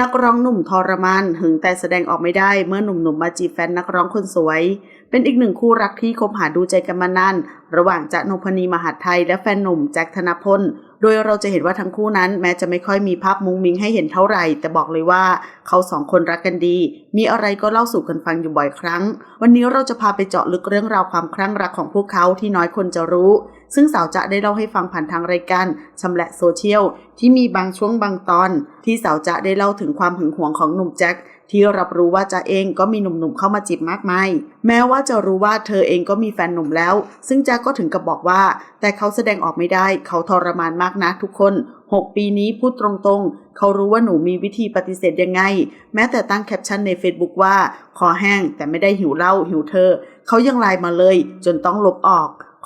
นักร้องหนุ่มทรมานหึงแต่แสดงออกไม่ได้เมื่อหนุ่มๆมาจีบแฟนนักร้องคนสวย เป็นอีกหนึ่งคู่รักที่คบหาดูใจกันมานานระหว่างจะนพนีมหาไทยและแฟนหนุ่มแจ็คธนพลโดยเราจะเห็นว่าทั้งคู่นั้นแม้จะไม่ค่อยมีภาพมุ้งมิ้งให้เห็นเท่าไหร่ แต่บอกเลยว่าเขาสองคนรักกันดี มีอะไรก็เล่าสู่กันฟังอยู่บ่อยครั้ง วันนี้เราจะพาไปเจาะลึกเรื่องราวความคลั่งรักของพวกเขาที่น้อยคนจะรู้ ซึ่งสาวจะได้เล่าให้ฟังผ่านทางรายการชำละโซเชียลที่มีบางช่วงบางตอน ที่สาวจะได้เล่าถึงความหึงหวงของหนุ่มแจ็คที่รับรู้ว่าจะเองก็มีหนุ่มๆเข้ามาจีบมากมาย แม้ว่าจะรู้ว่าเธอเองก็มีแฟนหนุ่มแล้ว ซึ่งจ๊ะก็ถึงกับบอกว่า แต่เขาแสดงออกไม่ได้ เขาทรมานมากนะทุกคน 6 ปีนี้พูดตรงๆ เขารู้ว่าหนูมีวิธีปฏิเสธยังไง แม้แต่ตั้งแคปชั่นใน Facebook ว่า คอแห้งแต่ไม่ได้หิวเหล้าหิวเธอ เขายังไลน์มาเลย จนต้องลบออก